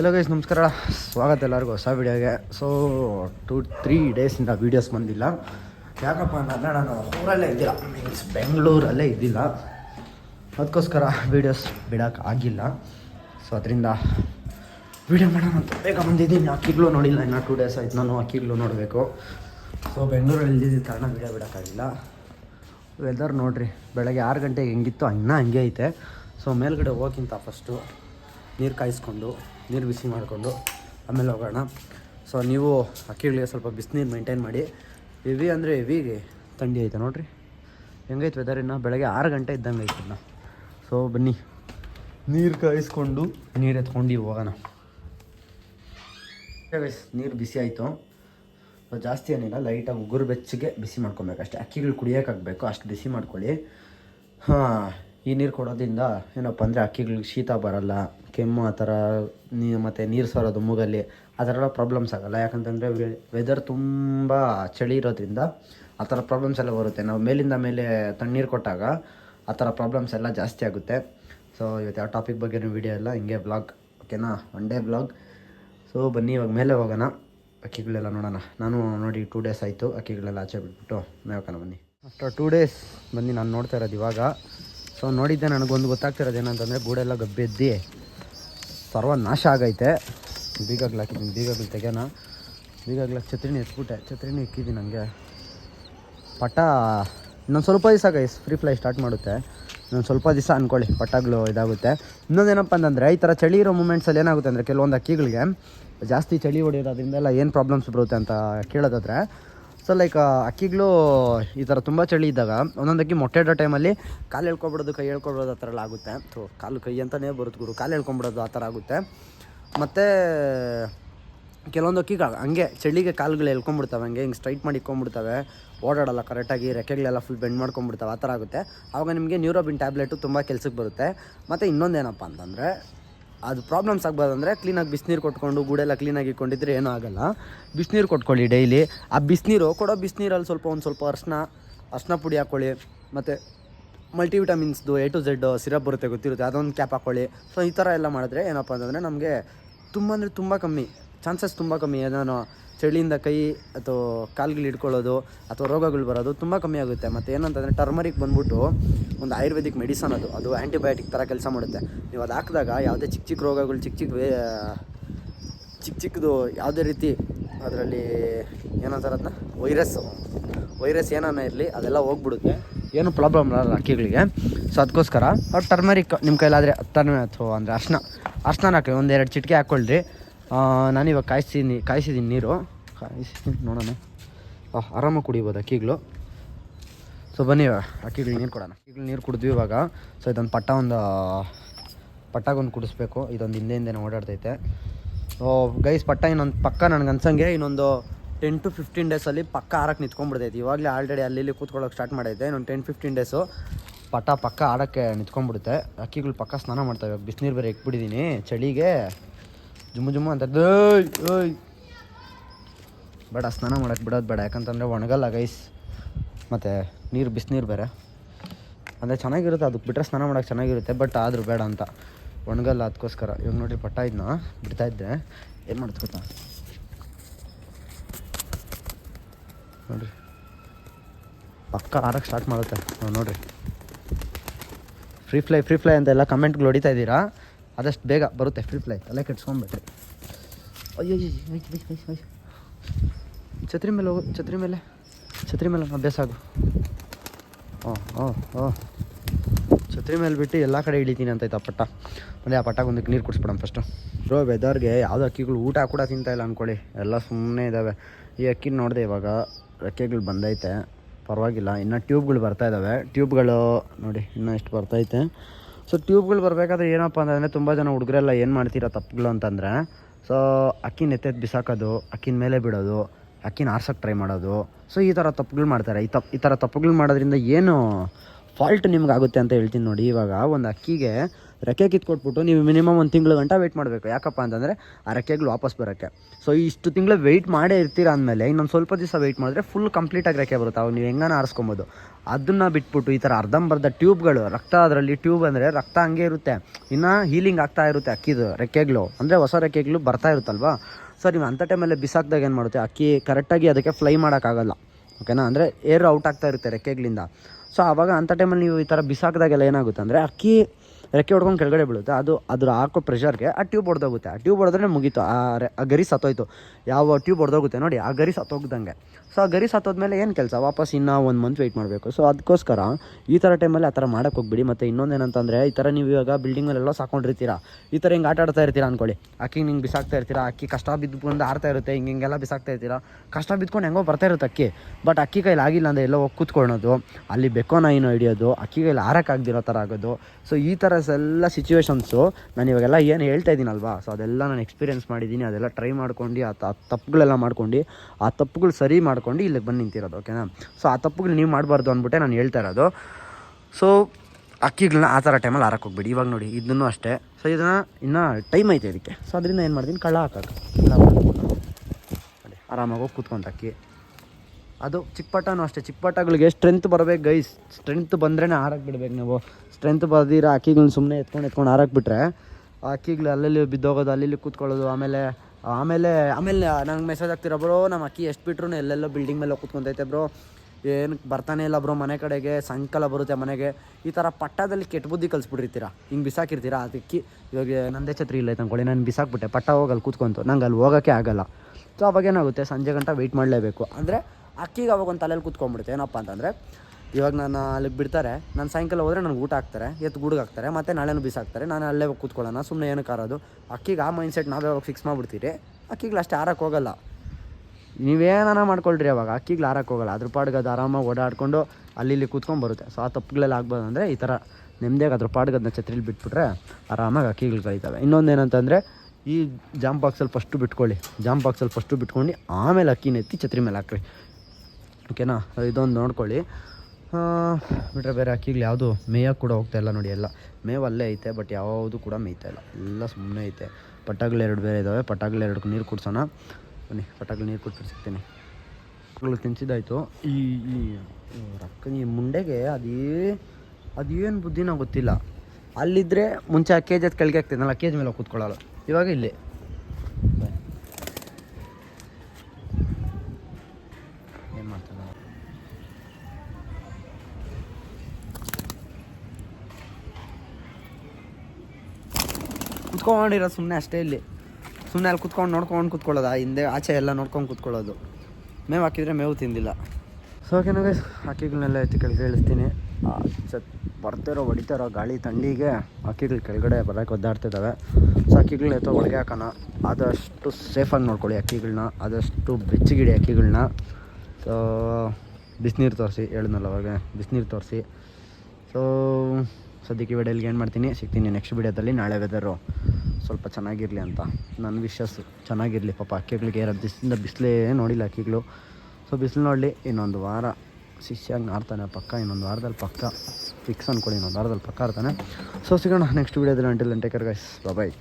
Hello guys ನಮಸ್ಕಾರ. ಸ್ವಾಗತ ಎಲ್ಲರಿಗೂ. ಹೊಸ ವಿಡಿಯೋಗೆ ಸೊ ಟು ತ್ರೀ ಡೇಸಿಂದ ವೀಡಿಯೋಸ್ ಬಂದಿಲ್ಲ. ಯಾಕಪ್ಪ ಅಂತಂದರೆ ನಾನು ಊರಲ್ಲೇ ಇದ್ದಿಲ್ಲ ಮೀನ್ಸ್ ಬೆಂಗಳೂರಲ್ಲೇ ಇದ್ದಿಲ್ಲ. ಅದಕ್ಕೋಸ್ಕರ ವೀಡಿಯೋಸ್ ಬಿಡೋಕೆ ಆಗಿಲ್ಲ. ಸೊ ಅದರಿಂದ ವೀಡಿಯೋ ಮಾಡೋಣ ಅಂತ ಬೇಗ ಬಂದಿದ್ದೀನಿ. ಅಕ್ಕಿಗಳು ನೋಡಿಲ್ಲ ಇನ್ನು ಟೂ ಡೇಸ್ ಆಯ್ತು. ನಾನು ಅಕ್ಕಿಗಳು ನೋಡಬೇಕು. ಸೊ ಬೆಂಗಳೂರಲ್ಲಿ ಇದ್ದಿದ್ದ ಕಾರಣ ವೀಡಿಯೋ ಬಿಡೋಕ್ಕಾಗಿಲ್ಲ ವೆದರ್ ನೋಡ್ರಿ. ಬೆಳಗ್ಗೆ ಆರು ಗಂಟೆಗೆ ಹೆಂಗಿತ್ತು, ಇನ್ನೂ ಹಂಗೆ ಐತೆ. ಸೊ ಮೇಲ್ಗಡೆ ಹೋಗಿಂತ ಫಸ್ಟು ನೀರು ಕಾಯಿಸ್ಕೊಂಡು ನೀರು ಬಿಸಿ ಮಾಡಿಕೊಂಡು ಆಮೇಲೆ ಹೋಗೋಣ. ಸೊ ನೀವು ಅಕ್ಕಿಗಳಿಗೆ ಸ್ವಲ್ಪ ಬಿಸಿನೀರು ಮೇಂಟೈನ್ ಮಾಡಿ. ಹೆವಿ ಅಂದರೆ ಹೆವಿಗೆ ಥಂಡಿ ಐತೆ ನೋಡ್ರಿ. ಹೆಂಗೈತೆ ವೆದರ್ ಇನ್ನು? ಬೆಳಗ್ಗೆ ಆರು ಗಂಟೆ ಇದ್ದಂಗೆ ಐತೆ ಇನ್ನು. ಸೊ ಬನ್ನಿ. ನೀರು ಕಾಯಿಸ್ಕೊಂಡು ನೀರು ಎತ್ಕೊಂಡು ಹೋಗೋಣ. ನೀರು ಬಿಸಿ ಆಯಿತು. ಜಾಸ್ತಿ ಏನಿಲ್ಲ ಲೈಟಾಗಿ ಉಗುರು ಬೆಚ್ಚಗೆ ಬಿಸಿ ಮಾಡ್ಕೊಬೇಕು ಅಷ್ಟೇ. ಅಕ್ಕಿಗಳು ಕುಡಿಯೋಕ್ಕಾಗಬೇಕು ಅಷ್ಟು ಬಿಸಿ ಮಾಡ್ಕೊಳ್ಳಿ. ಹಾಂ ಈ ನೀರು ಕೊಡೋದ್ರಿಂದ ಏನಪ್ಪ ಅಂದರೆ ಅಕ್ಕಿಗಳಿಗೆ ಶೀತ ಬರಲ್ಲ, ಕೆಮ್ಮು ಆ ಥರ ನೀ ಮತ್ತು ನೀರು ಸರೋದು ಮೂಗಲ್ಲಿ, ಆ ಥರ ಎಲ್ಲ ಪ್ರಾಬ್ಲಮ್ಸ್ ಆಗಲ್ಲ. ಯಾಕಂತಂದರೆ ವೆದರ್ ತುಂಬ ಚಳಿ ಇರೋದ್ರಿಂದ ಆ ಥರ ಪ್ರಾಬ್ಲಮ್ಸ್ ಎಲ್ಲ ಬರುತ್ತೆ. ನಾವು ಮೇಲಿಂದ ಮೇಲೆ ತಣ್ಣೀರು ಕೊಟ್ಟಾಗ ಆ ಥರ ಪ್ರಾಬ್ಲಮ್ಸ್ ಎಲ್ಲ ಜಾಸ್ತಿ ಆಗುತ್ತೆ. ಸೊ ಇವತ್ತು ಯಾವ ಟಾಪಿಕ್ ಬಗ್ಗೆ ವಿಡಿಯೋ ಎಲ್ಲ ಹಿಂಗೆ ಬ್ಲಾಗ್ ಓಕೆನಾ ಒನ್ ಡೇ ಬ್ಲಾಗ್ ಸೊ ಬನ್ನಿ, ಇವಾಗ ಮೇಲೆ ಹೋಗೋಣ. ಅಕ್ಕಿಗಳೆಲ್ಲ ನೋಡೋಣ. ನಾನು ನೋಡಿ ಟೂ ಡೇಸ್ ಆಯಿತು, ಅಕ್ಕಿಗಳೆಲ್ಲ ಆಚೆ ಬಿಟ್ಬಿಟ್ಟು ಮೇವಕನ ಬನ್ನಿ. ಆಫ್ಟರ್ ಟೂ ಡೇಸ್ ಬನ್ನಿ, ನಾನು ನೋಡ್ತಾ ಇರೋದು ಇವಾಗ. ಸೊ ನೋಡಿದ್ದೆ ನನಗೊಂದು ಗೊತ್ತಾಗ್ತಿರೋದು ಏನಂತಂದರೆ ಗೂಡೆಲ್ಲ ಗಬ್ಬೆದ್ದಿ ಸರ್ವ ನಾಶ ಆಗೈತೆ. ಬೀಗಾಗ್ಲಿ ಹಾಕಿದ್ದೀನಿ, ಬೀಗಾಗ್ಲಿ ತೆಗೆಯೋಣ. ಬೀಗಾಗ್ಲಿ ಛತ್ರಿನಿ ಎತ್ಬಿಟ್ಟೆ. ಛತ್ರಿನಿ ಇಕ್ಕಿದ್ದೀನಿ ನನಗೆ ಪಟ, ಇನ್ನೊಂದು ಸ್ವಲ್ಪ ದಿವಸ ಗೈಸ್ ಫ್ರೀ ಫ್ಲೈ ಸ್ಟಾರ್ಟ್ ಮಾಡುತ್ತೆ. ಇನ್ನೊಂದು ಸ್ವಲ್ಪ ದಿವಸ ಅಂದ್ಕೊಳ್ಳಿ ಪಟಾಗ್ಲು ಇದಾಗುತ್ತೆ. ಇನ್ನೊಂದೇನಪ್ಪ ಅಂತಂದರೆ, ಈ ಥರ ಚಳಿ ಇರೋ ಮೂಮೆಂಟ್ಸಲ್ಲಿ ಏನಾಗುತ್ತೆ ಅಂದರೆ, ಕೆಲವೊಂದು ಅಕ್ಕಿಗಳಿಗೆ ಜಾಸ್ತಿ ಚಳಿ ಹೊಡೆಯೋದು ಅದರಿಂದೆಲ್ಲ ಏನು ಪ್ರಾಬ್ಲಮ್ಸ್ ಬರುತ್ತೆ ಅಂತ ಕೇಳೋದಾದ್ರೆ ಸೊ ಲೈಕ್ ಅಕ್ಕಿಗಳು ಈ ಥರ ತುಂಬ ಚಳಿ ಇದ್ದಾಗ ಒಂದೊಂದು ಅಕ್ಕಿ ಮೊಟ್ಟೆ ಇಡೋ ಟೈಮಲ್ಲಿ ಕಾಲು ಹೇಳ್ಕೊಬಿಡೋದು ಕೈ ಹೇಳ್ಕೊಬಿಡೋದು ಆ ಥರ ಎಲ್ಲ ಆಗುತ್ತೆ. ಸೊ ಕಾಲು, ಕೈ ಅಂತಲೇ ಬರುತ್ತೆ ಗುರು. ಕಾಲು ಹೇಳ್ಕೊಂಬಿಡೋದು ಆ ಥರ ಆಗುತ್ತೆ. ಮತ್ತು ಕೆಲವೊಂದು ಅಕ್ಕಿಗಳು ಹಂಗೆ ಚಳಿಗೆ ಕಾಲುಗಳು ಎಳ್ಕೊಂಬಿಡ್ತವೆ, ಹಂಗೆ ಹಿಂಗೆ ಸ್ಟ್ರೈಟ್ ಮಾಡಿ ಇಕ್ಕೊಂಬಿಡ್ತವೆ ಓಡಾಡೋಲ್ಲ ಕರೆಕ್ಟಾಗಿ ರೆಕ್ಕೆಗಳೆಲ್ಲ ಫುಲ್ ಬೆಂಡ್ ಮಾಡ್ಕೊಂಬಿಡ್ತವೆ, ಆ ಥರ ಆಗುತ್ತೆ. ಆವಾಗ ನಿಮಗೆ ನ್ಯೂರೋಬಿನ್ ಟ್ಯಾಬ್ಲೆಟು ತುಂಬ ಕೆಲಸಕ್ಕೆ ಬರುತ್ತೆ. ಮತ್ತು ಇನ್ನೊಂದೇನಪ್ಪ ಅಂತಂದರೆ ಅದು ಪ್ರಾಬ್ಲಮ್ಸ್ ಆಗ್ಬಾರ್ದಂದ್ರೆ ಕ್ಲೀನಾಗಿ ಬಿಸಿನೀರು ಕೊಟ್ಕೊಂಡು, ಗೂಡೆಲ್ಲ ಕ್ಲೀನಾಗಿ ಇಟ್ಕೊಂಡಿದ್ರೆ ಏನೂ ಆಗಲ್ಲ. ಬಿಸಿನೀರು ಕೊಟ್ಕೊಳ್ಳಿ ಡೈಲಿ ಆ ಬಿಸಿನೀರು, ಕೊಡೋ ಬಿಸಿನೀರಲ್ಲಿ ಸ್ವಲ್ಪ ಒಂದು ಸ್ವಲ್ಪ ಅರ್ಶಿನ ಅರ್ಶಿನ ಪುಡಿ ಹಾಕ್ಕೊಳ್ಳಿ ಮತ್ತು ಮಲ್ಟಿವಿಟಮಿನ್ಸ್ದು ಎ ಟು ಝೆಡ್ ಸಿರಪ್ ಬರುತ್ತೆ, ಗೊತ್ತಿರುತ್ತೆ, ಅದೊಂದು ಕ್ಯಾಪ್ ಹಾಕ್ಕೊಳ್ಳಿ ಸೊ ಈ ಥರ ಎಲ್ಲ ಮಾಡಿದ್ರೆ ಏನಪ್ಪ ಅಂತಂದರೆ ನಮಗೆ ತುಂಬ ಅಂದರೆ ತುಂಬ ಕಮ್ಮಿ. ಚಾನ್ಸಸ್ ತುಂಬ ಕಮ್ಮಿ. ಏನೋ ಚಳಿಯಿಂದ ಕೈ ಅಥವಾ ಕಾಲುಗಳು ಹಿಡ್ಕೊಳ್ಳೋದು ಅಥವಾ ರೋಗಗಳು ಬರೋದು ತುಂಬ ಕಮ್ಮಿ ಆಗುತ್ತೆ. ಮತ್ತು ಏನಂತಂದರೆ ಟರ್ಮರಿಕ್ ಬಂದ್ಬಿಟ್ಟು ಒಂದು ಆಯುರ್ವೇದಿಕ್ ಮೆಡಿಸನ್ ಅದು. ಅದು ಆ್ಯಂಟಿಬಯೋಟಿಕ್ ಥರ ಕೆಲಸ ಮಾಡುತ್ತೆ. ನೀವು ಅದು ಹಾಕಿದಾಗ ಯಾವುದೇ ಚಿಕ್ಕ ಚಿಕ್ಕ ರೋಗಗಳು ಚಿಕ್ಕ ಚಿಕ್ಕ ಚಿಕ್ಕ ಚಿಕ್ಕದು ಯಾವುದೇ ರೀತಿ ಅದರಲ್ಲಿ ಏನಂತಾರೆ ಅದನ್ನ ವೈರಸ್ಸು ವೈರಸ್ ಏನಾನ ಇರಲಿ ಅದೆಲ್ಲ ಹೋಗ್ಬಿಡುತ್ತೆ. ಏನು ಪ್ರಾಬ್ಲಮ್ ಇರಲ್ಲ ಅಕ್ಕಿಗಳಿಗೆ. ಸೊ ಅದಕ್ಕೋಸ್ಕರ ಅವ್ರು ಟರ್ಮರಿಕ್ ನಿಮ್ಮ ಕೈಲಾದರೆ ಟರ್ಮ ಅಥವಾ ಅಂದರೆ ಅರ್ಶನ ಅರ್ಶನ ಹಾಕಿ ಒಂದೆರಡು ಚಿಟಿಕೆ ಹಾಕ್ಕೊಳ್ರಿ. ನಾನಿವಾಗ ಕಾಯಿಸ್ತೀನಿ ಕಾಯಿಸಿದ್ದೀನಿ ನೀರು. ಕಾಯಿಸಿದ್ದೀನಿ ನೋಡೋಣ. ಆರಾಮಾಗಿ ಕುಡಿಬೋದು ಅಕ್ಕಿಗಳು. ಸೊ ಬನ್ನಿ ಅಕ್ಕಿಗಳು ನೀರು ಕೊಡೋಣ. ಅಕ್ಕಿಗಳು ನೀರು ಕುಡಿದ್ವಿ ಇವಾಗ. ಸೊ ಇದೊಂದು ಪಟ್ಟ ಒಂದು ಪಟ್ಟಾಗೊಂದು ಕುಡಿಸ್ಬೇಕು. ಇದೊಂದು ಹಿಂದೆ ಹಿಂದೆ ಓಡಾಡ್ತೈತೆ. ಸೊ ಗೈಸ್ ಪಟ್ಟ ಇನ್ನೊಂದು ಪಕ್ಕ ನನಗೆ ಅನ್ಸಂಗೆ ಇನ್ನೊಂದು ಟೆನ್ ಟು ಫಿಫ್ಟೀನ್ ಡೇಸಲ್ಲಿ ಪಕ್ಕ ಆರಕ್ಕೆ ನಿಂತ್ಕೊಂಡ್ಬಿಡ್ತೈತೆ. ಇವಾಗಲೇ ಆಲ್ರೆಡಿ ಅಲ್ಲಿ ಇಲ್ಲಿ ಕೂತ್ಕೊಳ್ಳೋಕೆ ಸ್ಟಾರ್ಟ್ ಮಾಡೈತೆ. ಇನ್ನೊಂದು ಟೆನ್ ಫಿಫ್ಟೀನ್ ಡೇಸು ಪಟ್ಟ ಪಕ್ಕ ಆಡೋಕ್ಕೆ ನಿಂತ್ಕೊಂಡ್ಬಿಡುತ್ತೆ. ಅಕ್ಕಿಗಳು ಪಕ್ಕ ಸ್ನಾನ ಮಾಡ್ತವೆ. ಬಿಸಿನೀರು ಬೇರೆ ಇಕ್ಬಿಟ್ಟಿದ್ದೀನಿ ಚಳಿಗೆ ಜುಮ್ಮು ಜುಮ್ಮು ಅಂತ. ಏಯ್ ಏಯ್. ಬೇಡ, ಸ್ನಾನ ಮಾಡೋಕ್ಕೆ ಬಿಡೋದು ಬೇಡ. ಯಾಕಂತಂದರೆ ಒಣಗಲ್ಲ ಗೈಸ್ ಮತ್ತು ನೀರು ಬಿಸಿನೀರು ಬೇರೆ. ಅಂದರೆ ಚೆನ್ನಾಗಿರುತ್ತೆ ಅದಕ್ಕೆ ಬಿಟ್ಟರೆ ಸ್ನಾನ ಮಾಡೋಕ್ಕೆ ಚೆನ್ನಾಗಿರುತ್ತೆ, ಬಟ್ ಆದರೂ ಬೇಡ ಅಂತ. ಒಣಗಲ್ಲ ಅದಕ್ಕೋಸ್ಕರ ಇವಾಗ ನೋಡಿ, ಪಟ್ಟ ಇದನ್ನ ಬಿಡ್ತಾ ಇದ್ದೆ. ಏನು ಮಾಡುತ್ತೆ ಗೊತ್ತಾ? ನೋಡಿರಿ. ಪಕ್ಕ ಆರಕ್ಕೆ ಸ್ಟಾರ್ಟ್ ಮಾಡುತ್ತೆ. ನೋಡಿರಿ. ಫ್ರೀ ಫ್ಲೈ ಫ್ರೀ ಫ್ಲೈ ಅಂತೆಲ್ಲ ಕಮೆಂಟ್ಗಳು ಹೊಡಿತಾ ಇದ್ದೀರಾ? ಆದಷ್ಟು ಬೇಗ ಬರುತ್ತೆ ಫ್ರೀ ಫ್ಲೈ ತಲೆ ಕೆಡ್ಸ್ಕೊಂಬಿಟ್ರಿ ಅಯ್ಯೋ. ಛತ್ರಿ ಮೇಲೆ ಹೋಗು, ಛತ್ರಿ ಮೇಲೆ. ಛತ್ರಿ ಮೇಲೆ ಅಭ್ಯಾಸ ಆಗು. ಓ ಓ ಓ. ಛತ್ರಿ ಮೇಲೆ ಬಿಟ್ಟು ಎಲ್ಲ ಕಡೆ ಇಳಿತೀನಿ ಅಂತ ಆ ಪಟ್ಟ. ಅಂದರೆ ಆ ಪಟ್ಟಾಗ ಒಂದಕ್ಕೆ ನೀರು ಕುಡಿಸ್ಬಿಡೋಣ ಫಸ್ಟು ಬ್ರೋ ವೆದರ್ಗೆ ಯಾವುದೋ ಅಕ್ಕಿಗಳು ಊಟ ಕೂಡ ತಿಂತಾಯಿಲ್ಲ ಅಂದ್ಕೊಳ್ಳಿ ಎಲ್ಲ ಸುಮ್ಮನೆ ಇದ್ದಾವೆ ಈ ಅಕ್ಕಿ ನೋಡಿದೆ ಇವಾಗ ರೆಕ್ಕೆಗಳು ಬಂದೈತೆ. ಪರವಾಗಿಲ್ಲ. ಇನ್ನು ಟ್ಯೂಬ್ಗಳು ಬರ್ತಾ ಇದ್ದಾವೆ ಟ್ಯೂಬ್ಗಳು ನೋಡಿ, ಇನ್ನೂ ಎಷ್ಟು ಬರ್ತೈತೆ ಸೊ ಟ್ಯೂಬ್ಗಳು ಬರಬೇಕಾದ್ರೆ ಏನಪ್ಪ ಅಂತಂದರೆ ತುಂಬ ಜನ ಹುಡುಗರೆಲ್ಲ ಏನು ಮಾಡ್ತೀರಾ ತಪ್ಪುಗಳು ಅಂತಂದರೆ ಸೊ ಅಕ್ಕಿನ ಎತ್ತೆತ್ತು ಬಿಸಾಕೋದು, ಅಕ್ಕಿನ ಮೇಲೆ ಬಿಡೋದು, ಅಕ್ಕಿನ ಆರ್ಸೋಕ್ಕೆ ಟ್ರೈ ಮಾಡೋದು. ಸೊ ಈ ಥರ ತಪ್ಪುಗಳು ಮಾಡ್ತಾರೆ. ಈ ತಪ್, ಈ ಥರ ತಪ್ಪುಗಳು ಮಾಡೋದ್ರಿಂದ ಏನು ಫಾಲ್ಟ್ ನಿಮ್ಗೆ ಆಗುತ್ತೆ ಅಂತ ಹೇಳ್ತೀನಿ ನೋಡಿ. ಇವಾಗ ಒಂದು ಅಕ್ಕಿಗೆ ರೆಕ್ಕೆ ಕಿತ್ಕೊಟ್ಬಿಟ್ಟು ನೀವು ಮಿನಿಮಮ್ ಒಂದು ತಿಂಗಳು ಗಂಟ ವೆಯ್ಟ್ ಮಾಡಬೇಕು. ಯಾಕಪ್ಪ ಅಂತಂದರೆ ಆ ರೆಕ್ಕೆಗಳು ವಾಪಸ್ ಬರೋಕ್ಕೆ. ಸೊ ಇಷ್ಟು ತಿಂಗಳು ವೆಯ್ಟ್ ಮಾಡೇ ಇರ್ತೀರ ಅಂದಮೇಲೆ ಇನ್ನೊಂದು ಸ್ವಲ್ಪ ದಿವಸ ವೆಯ್ಟ್ ಮಾಡಿದ್ರೆ ಫುಲ್ ಕಂಪ್ಲೀಟಾಗಿ ರೆಕ್ಕೆ ಬರುತ್ತೆ. ಅವಾಗ ನೀವು ಹೆಂಗಾನ ಆರಿಸ್ಕೊಬೋದು. ಅದನ್ನು ಬಿಟ್ಬಿಟ್ಟು ಈ ಥರ ಅರ್ಧಂಬರ್ಧ ಟ್ಯೂಬ್ಗಳು ರಕ್ತ ಅದರಲ್ಲಿ ಟ್ಯೂಬ್ ಅಂದರೆ ರಕ್ತ ಹಂಗೆ ಇರುತ್ತೆ. ಇನ್ನು ಹೀಲಿಂಗ್ ಆಗ್ತಾ ಇರುತ್ತೆ ಅಕ್ಕಿದು, ರೆಕ್ಕೆಗಳು. ಅಂದರೆ ಹೊಸ ರೆಕ್ಕೆಗಳು ಬರ್ತಾ ಇರುತ್ತಲ್ವಾ? ಸೊ ನೀವು ಅಂಥ ಟೈಮಲ್ಲಿ ಬಿಸಾಕ್ದಾಗ ಏನು ಮಾಡುತ್ತೆ? ಅಕ್ಕಿ ಕರೆಕ್ಟಾಗಿ ಅದಕ್ಕೆ ಫ್ಲೈ ಮಾಡೋಕ್ಕಾಗಲ್ಲ. ಓಕೆನಾ ಅಂದರೆ ಏರ್ ಔಟ್ ಆಗ್ತಾ ಇರುತ್ತೆ ರೆಕ್ಕೆಗಳಿಂದ. ಸೊ ಆವಾಗ ಅಂಥ ಟೈಮಲ್ಲಿ ನೀವು ಈ ಥರ ಬಿಸಾಕಿದಾಗೆಲ್ಲ ಏನಾಗುತ್ತೆ ಅಂದರೆ ಅಕ್ಕಿ ರೆಕ್ಕೆ ಹೊಡ್ಕೊಂಡು ಕೆಳಗಡೆ ಬೀಳುತ್ತೆ. ಅದು ಅದ್ರ ಹಾಕೋ ಪ್ರೆಷರ್ಗೆ ಆ ಟ್ಯೂಬ್ ಹೊಡೆದೋಗುತ್ತೆ ಆ ಟ್ಯೂಬ್ ಹೊಡೆದ್ರೆ ಮುಗೀತು. ಆ ಆ ಗರಿ ಸತ್ತೋಯ್ತು. ಯಾವ ಟ್ಯೂಬ್ ಹೊಡೆದೋಗುತ್ತೆ ನೋಡಿ, ಆ ಗರಿ ಸತ್ತೋಗ್ದಂಗೆ. ಸೊ ಆ ಗರಿ ಸತ್ತೋದ್ಮೇಲೆ ಏನು ಕೆಲಸ? ವಾಪಸ್ ಇನ್ನೂ ಒಂದು ಮಂತ್ ವೆಯ್ಟ್ ಮಾಡಬೇಕು. ಸೊ ಅದಕ್ಕೋಸ್ಕರ ಈ ಥರ ಟೈಮಲ್ಲಿ ಆ ಥರ ಮಾಡೋಕೆ ಹೋಗ್ಬಿಡಿ. ಮತ್ತು ಇನ್ನೊಂದೇನಂತಂದರೆ, ಈ ಥರ ನೀವು ಇವಾಗ ಬಿಲ್ಡಿಂಗಲ್ಲೆಲ್ಲ ಸಾಕೊಂಡಿರ್ತೀರಾ. ಈ ಥರ ಹಿಂಗೆ ಆಟ ಆಡ್ತಾ ಇರ್ತೀರಾ ಅಂದ್ಕೊಳ್ಳಿ ಅಕ್ಕಿ ನಿಂಗೆ ಬಿಸಾಕ್ತಾ ಇರ್ತೀರಾ. ಅಕ್ಕಿ ಕಷ್ಟ ಬಿದ್ದುಕೊಂಡು ಬಂದು ಆಡ್ತಾ ಇರುತ್ತೆ. ಹಿಂಗೆ ಹಿಂಗೆಲ್ಲ ಬಿಸಾಕ್ತಾ ಇರ್ತೀರಾ. ಕಷ್ಟ ಬಿದ್ಕೊಂಡು ಹೆಂಗೋ ಬರ್ತಾ ಇರುತ್ತೆ ಅಕ್ಕಿ. ಬಟ್ ಅಕ್ಕಿ ಕೈಲಿ ಆಗಿಲ್ಲ ಅಂದರೆ ಎಲ್ಲೋ ಹೋಗಿ ಕೂತ್ಕೊಳ್ಳೋದು. ಅಲ್ಲಿ ಬೆಕ್ಕೋ ನಾಯಿನೋ ಹಿಡಿಯೋದು. ಅಕ್ಕಿ ಕೈಲಿ ಆರೋಕ್ಕಾಗ್ದಿರೋ ಥರ ಆಗೋದು. ಸೊ ಈ ಥರ ಎಲ್ಲ ಸಿಚುವೇಶನ್ಸು ನಾನು ಇವಾಗೆಲ್ಲ ಏನು ಹೇಳ್ತಾ ಇದ್ದೀನಲ್ವಾ? ಸೊ ಅದೆಲ್ಲ ನಾನು ಎಕ್ಸ್ಪೀರಿಯೆನ್ಸ್ ಮಾಡಿದ್ದೀನಿ, ಅದೆಲ್ಲ ಟ್ರೈ ಮಾಡ್ಕೊಂಡು, ಆ ತಪ್ಪುಗಳೆಲ್ಲ ಮಾಡ್ಕೊಂಡು, ಆ ತಪ್ಪುಗಳು ಸರಿ ಮಾಡ್ಕೊಂಡು ಇಲ್ಲಿಗೆ ಬಂದು ನಿಂತಿರೋದು ಓಕೆನಾ ಸೊ ಆ ತಪ್ಪುಗಳು ನೀವು ಮಾಡಬಾರ್ದು ಅಂದ್ಬಿಟ್ಟೆ ನಾನು ಹೇಳ್ತಾ ಇರೋದು. ಸೊ ಅಕ್ಕಿಗಳನ್ನ ಆ ಥರ ಟೈಮಲ್ಲಿ ಹಾರಕ್ಕೆ ಹೋಗ್ಬೇಡಿ, ಇವಾಗ ನೋಡಿ, ಇದನ್ನು ಅಷ್ಟೇ. ಸೊ ಇದನ್ನು ಇನ್ನೂ ಟೈಮ್ ಐತೆ ಇದಕ್ಕೆ. ಸೊ ಅದರಿಂದ ಏನು ಮಾಡ್ತೀನಿ, ಕಳ್ಳ ಹಾಕೋದು ಆರಾಮಾಗಿ ಹೋಗಿ ಕೂತ್ಕೊಂತ ಅಕ್ಕಿ. ಅದು ಚಿಕ್ಕಪಟ್ಟನೂ ಅಷ್ಟೇ. ಚಿಕ್ಕಪಟ್ಟಗಳಿಗೆ ಸ್ಟ್ರೆಂತ್ ಬರಬೇಕು ಗೈಸ್ ಸ್ಟ್ರೆಂತ್ ಬಂದ್ರೇ ಹಾರಕ್ಕೆ ಬಿಡ್ಬೇಕು ನೀವು. ಸ್ಟ್ರೆಂತ್ ಬರ್ದಿರ ಅಕ್ಕಿಗಳನ್ನ ಸುಮ್ಮನೆ ಎತ್ಕೊಂಡು ಎತ್ಕೊಂಡು ಹಾರಕ್ಕೆ ಬಿಟ್ರೆ ಆ ಅಕ್ಕಿಗಳು ಅಲ್ಲಲ್ಲಿ ಬಿದ್ದೋಗೋದು ಅಲ್ಲಿ ಕೂತ್ಕೊಳ್ಳೋದು, ಆಮೇಲೆ ಆಮೇಲೆ ಆಮೇಲೆ ನಂಗೆ ಮೆಸೇಜ್ ಆಗ್ತಿರೋ ಬ್ರೋ ನಮ್ಮ ಅಕ್ಕಿ ಎಷ್ಟು ಬಿಟ್ರು ಎಲ್ಲೆಲ್ಲೋ ಬಿಲ್ಡಿಂಗ್ ಮೇಲೆ ಕೂತ್ಕೊಂತೈತೆ ಬ್ರೋ ಏನು ಬರ್ತಾನೆ ಇಲ್ಲ ಬ್ರೋ ಮನೆ ಕಡೆಗೆ, ಸಾಯಂಕಾಲ ಬರುತ್ತೆ ಮನೆಗೆ. ಈ ಥರ ಪಟ್ಟದಲ್ಲಿ ಕೆಟ್ಟ ಬುದ್ಧಿ ಕಲಿಸ್ಬಿಟ್ಟಿರ್ತೀರ? ಹಿಂಗೆ ಬಿಸಾಕಿರ್ತೀರ? ಅದಕ್ಕೆ ಇವಾಗ ನಂದೇ ಛತ್ರಿ ಇಲ್ಲ ಅಂದ್ಕೊಳ್ಳಿ ನಾನು ಬಿಸಾಕ್ಬಿಟ್ಟೆ. ಪಟ್ಟ ಹೋಗಲ್ಲಿ ಕೂತ್ಕೊಂತು. ನಂಗೆ ಅಲ್ಲಿ ಹೋಗೋಕ್ಕೆ ಆಗಲ್ಲ. ಸೊ ಅವಾಗ ಏನಾಗುತ್ತೆ? ಸಂಜೆ ಗಂಟ ವೆಯ್ಟ್ ಮಾಡಲೇಬೇಕು. ಅಂದರೆ ಅಕ್ಕಿಗೆ ಅವಾಗ ಒಂದು ತಲೆಯಲ್ಲಿ ಕೂತ್ಕೊಂಡ್ಬಿಡುತ್ತೆ. ಏನಪ್ಪ ಅಂತಂದರೆ, ಇವಾಗ ನಾನು ಅಲ್ಲಿಗೆ ಬಿಡ್ತಾರೆ, ನಾನು ಸಾಯಂಕಾಲ ಹೋದರೆ ನನಗೆ ಊಟ ಹಾಕ್ತಾರೆ, ಎತ್ತು ಗುಡ್ಗೆ ಹಾಕ್ತಾರೆ, ಮತ್ತು ನಾಳೆನೂ ಬಿಸಾಕ್ತಾರೆ, ನಾನು ಅಲ್ಲೇ ಹೋಗಿ ಕೂತ್ಕೊಳ್ಳೋಣ ಸುಮ್ಮನೆ ಏನಕ್ಕೆ ಆರೋದು ಅಕ್ಕಿಗೆ ಆ ಮೈಂಡ್ ಸೆಟ್ ನಾವೇ ಅವಾಗ ಫಿಕ್ಸ್ ಮಾಡಿಬಿಡ್ತೀರಿ ಅಕ್ಕಿಗಳು ಅಷ್ಟೇ ಆರಕ್ಕೆ ಹೋಗಲ್ಲ. ನೀವೇನಾರ ಮಾಡ್ಕೊಳ್ರಿ ಅವಾಗ ಅಕ್ಕಿಗಳು ಆರಕ್ಕೆ ಹೋಗಲ್ಲ. ಅದ್ರ ಪಾಡ್ಗೆ ಅದು ಆರಾಮಾಗಿ ಓಡಾಡ್ಕೊಂಡು ಅಲ್ಲಿ ಇಲ್ಲಿ ಕೂತ್ಕೊಂಡು ಬರುತ್ತೆ. ಸೊ ಆ ತಪ್ಪುಗಳೆಲ್ಲ ಆಗ್ಬೋದು ಅಂದರೆ ಈ ಥರ ನೆಮ್ಮದಿಯಾಗಿ ಅದ್ರ ಪಾಡ್ಗೆ ಅದನ್ನ ಛತ್ರಿಲಿ ಬಿಟ್ಬಿಟ್ರೆ ಆರಾಮಾಗಿ ಅಕ್ಕಿಗಳು ಕಳೀತವೆ. ಇನ್ನೊಂದೇನಂತಂದರೆ, ಈ ಜಾಮ್ ಬಾಕ್ಸಲ್ಲಿ ಫಸ್ಟು ಬಿಟ್ಕೊಳ್ಳಿ. ಜಾಮ್ ಬಾಕ್ಸಲ್ಲಿ ಫಸ್ಟು ಬಿಟ್ಕೊಂಡು ಆಮೇಲೆ ಅಕ್ಕಿನ ಎತ್ತಿ ಛತ್ರಿ ಮೇಲೆ ಹಾಕ್ರಿ. ಓಕೆನಾ ಇದೊಂದು ನೋಡ್ಕೊಳ್ಳಿ. ಬಿಟ್ಟರೆ ಬೇರೆ ಅಕ್ಕಿಗಳು ಯಾವುದು ಮೇಯಕ್ಕೆ ಕೂಡ ಹೋಗ್ತಾ ಇಲ್ಲ ನೋಡಿ ಎಲ್ಲ. ಮೇವು ಅಲ್ಲೇ ಐತೆ ಬಟ್ ಯಾವುದು ಕೂಡ ಮೇಯ್ತಾ ಇಲ್ಲ. ಎಲ್ಲ ಸುಮ್ಮನೆ ಐತೆ. ಪಟಾಕಳೆ ಎರಡು ಬೇರೆ ಇದ್ದಾವೆ ಪಟಾಕಳೆ ಎರಡು ನೀರು ಕುಡ್ಸೋಣ. ಬನ್ನಿ ಪಟಾಗಲು ನೀರು ಕುಟ್ಬಿಟ್ಟು ಸಿಗ್ತೀನಿ. ತಿನ್ಸಿದ್ದಾಯಿತು. ಈ ಈ ರೊಕ್ಕ ಈ ಮುಂಡೆಗೆ ಅದೇ, ಅದೇನು ಬುದ್ಧಿನೋ ಗೊತ್ತಿಲ್ಲ. ಅಲ್ಲಿದ್ದರೆ ಮುಂಚೆ ಆ ಅದು ಕೆಳಗೆ ಆಗ್ತಿದ್ನಲ್ಲ ಕೇಜ್ ಮೇಲೆ ಕೂತ್ಕೊಳ್ಳಲ್ಲ. ಇವಾಗ ಇಲ್ಲಿ. ಕುತ್ಕೊಂಡಿರೋ ಸುಮ್ಮನೆ ಅಷ್ಟೇ ಇಲ್ಲಿ. ಸುಮ್ಮನೆ ಅಲ್ಲಿ ಕುತ್ಕೊಂಡು ನೋಡ್ಕೊಂಡು ಕುತ್ಕೊಳ್ಳೋದು? ಆ ಹಿಂದೆ ಆಚೆ ಎಲ್ಲ ನೋಡ್ಕೊಂಡು ಕುತ್ಕೊಳ್ಳೋದು. ಮೇವು ಹಾಕಿದರೆ ಮೇವು ತಿಂದಿಲ್ಲ. ಸೊ ಓಕೆನಾಗೆ ಗೈಸ್ ಅಕ್ಕಿಗಳನ್ನೆಲ್ಲ ಎತ್ತಿ ಕೆಳಗೆ ಇಳಿಸ್ತೀನಿ ಸತ್ ಬರ್ತಿರೋ ಹೊಡಿತಾರೋ ಗಾಳಿ ಥಂಡಿಗೆ ಹಕ್ಕಿಗಳು ಕೆಳಗಡೆ ಬರೋಕೆ ಒದ್ದಾಡ್ತಿದ್ದಾವೆ ಸೊ ಹಕ್ಕಿಗಳನ್ನ ಎತ್ತೋ ಒಳಗೆ ಹಾಕೋಣ. ಆದಷ್ಟು ಸೇಫಾಗಿ ನೋಡ್ಕೊಳ್ಳಿ ಹಕ್ಕಿಗಳನ್ನ ಆದಷ್ಟು ಬೆಚ್ಚಗಿಡಿ ಹಕ್ಕಿಗಳನ್ನ ಸೊ ಬಿಸಿನೀರು ತೋರಿಸಿ, ಹೇಳಿದ್ನಲ್ಲ ಅವಾಗ, ಬಿಸಿನೀರು ತೋರಿಸಿ. ಸೊ ಸದ್ಯಕ್ಕೆ ವಿಡಿಯೋಲಿ ಏನು ಮಾಡ್ತೀನಿ, ಸಿಗ್ತೀನಿ ನೆಕ್ಸ್ಟ್ ವಿಡಿಯೋದಲ್ಲಿ. ನಾಳೆ ವೆದರು ಸ್ವಲ್ಪ ಚೆನ್ನಾಗಿರಲಿ ಅಂತ. ನನ್ನ ವಿಶಸ್ ಚೆನ್ನಾಗಿರಲಿ ಪಾಪ. ಅಕ್ಕಿಗಳಿಗೆ ಎರಡು ಬಿಸಿಲಿಂದ ಬಿಸಿಲೇ ನೋಡಿಲ್ಲ ಅಕ್ಕಿಗಳು. ಸೊ ಬಿಸಿಲು ನೋಡಲಿ, ಇನ್ನೊಂದು ವಾರ ಶಿಷ್ಯಾಗಿ ನಾರ್ತಾನೆ ಪಕ್ಕ, ಇನ್ನೊಂದು ವಾರದಲ್ಲಿ ಪಕ್ಕ. ಫಿಕ್ಸ್ ಅಂದ್ಕೊಳ್ಳಿ ಇನ್ನೊಂದು ವಾರದಲ್ಲಿ ಪಕ್ಕ ಆಡ್ತಾನೆ. ಸೊ ಸಿಗೋಣ ನೆಕ್ಸ್ಟ್ ವಿಡಿಯೋದಲ್ಲಿ. Until taker guys bye